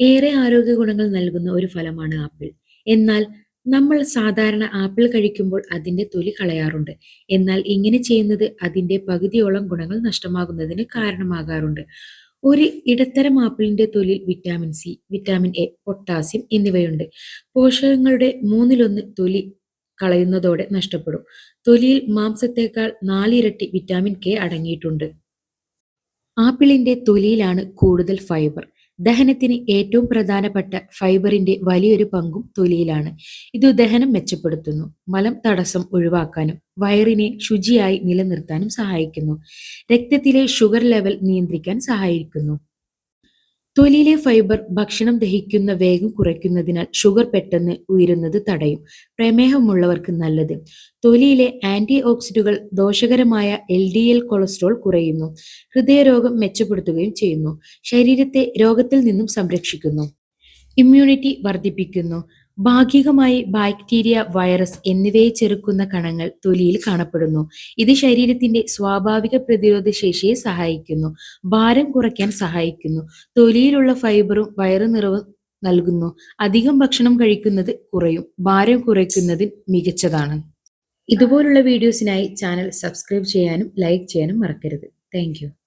ഏറെ ആരോഗ്യ ഗുണങ്ങൾ നൽകുന്ന ഒരു ഫലമാണ് ആപ്പിൾ. എന്നാൽ നമ്മൾ സാധാരണ ആപ്പിൾ കഴിക്കുമ്പോൾ അതിന്റെ തൊലി കളയാറുണ്ട്. എന്നാൽ ഇങ്ങനെ ചെയ്യുന്നത് അതിന്റെ പകുതിയോളം ഗുണങ്ങൾ നഷ്ടമാകുന്നതിന് കാരണമാകാറുണ്ട്. ഒരു ഇടത്തരം ആപ്പിളിന്റെ തൊലിൽ vitamin C, vitamin A, potassium എന്നിവയുണ്ട്. പോഷകങ്ങളുടെ മൂന്നിലൊന്ന് തൊലി കളയുന്നതോടെ നഷ്ടപ്പെടും. തൊലിയിൽ മാംസത്തേക്കാൾ നാലിരട്ടി വിറ്റാമിൻ കെ അടങ്ങിയിട്ടുണ്ട്. ആപ്പിളിന്റെ തൊലിയിലാണ് കൂടുതൽ ഫൈബർ. ദഹനത്തിന് ഏറ്റവും പ്രധാനപ്പെട്ട ഫൈബറിന്റെ വലിയൊരു പങ്കും തൊലിയിലാണ്. ഇത് ദഹനം മെച്ചപ്പെടുത്തുന്നു, മലം തടസ്സം ഒഴിവാക്കാനും വയറിനെ ശുചിയായി നിലനിർത്താനും സഹായിക്കുന്നു. രക്തത്തിലെ ഷുഗർ ലെവൽ നിയന്ത്രിക്കാൻ സഹായിക്കുന്നു. തൊലിയിലെ ഫൈബർ ഭക്ഷണം ദഹിക്കുന്ന വേഗം കുറയ്ക്കുന്നതിനാൽ ഷുഗർ പെട്ടെന്ന് ഉയരുന്നത് തടയും. പ്രമേഹമുള്ളവർക്ക് നല്ലത്. തൊലിയിലെ ആന്റി ഓക്സിഡുകൾ ദോഷകരമായ എൽ ഡി എൽ കൊളസ്ട്രോൾ കുറയുന്നു. ഹൃദയരോഗം മെച്ചപ്പെടുത്തുകയും ചെയ്യുന്നു. ശരീരത്തെ രോഗത്തിൽ നിന്നും സംരക്ഷിക്കുന്നു. ഇമ്മ്യൂണിറ്റി വർദ്ധിപ്പിക്കുന്നു. ഭാഗികമായി ബാക്ടീരിയ, വൈറസ് എന്നിവയെ ചെറുക്കുന്ന കണങ്ങൾ തൊലിയിൽ കാണപ്പെടുന്നു. ഇത് ശരീരത്തിന്റെ സ്വാഭാവിക പ്രതിരോധ ശേഷിയെ സഹായിക്കുന്നു. ഭാരം കുറയ്ക്കാൻ സഹായിക്കുന്നു. തൊലിയിലുള്ള ഫൈബറും വയറു നിറവും നൽകുന്നു. അധികം ഭക്ഷണം കഴിക്കുന്നത് കുറയും. ഭാരം കുറയ്ക്കുന്നതിൽ മികച്ചതാണ്. ഇതുപോലുള്ള വീഡിയോസിനായി ചാനൽ സബ്സ്ക്രൈബ് ചെയ്യാനും ലൈക്ക് ചെയ്യാനും മറക്കരുത്. താങ്ക്.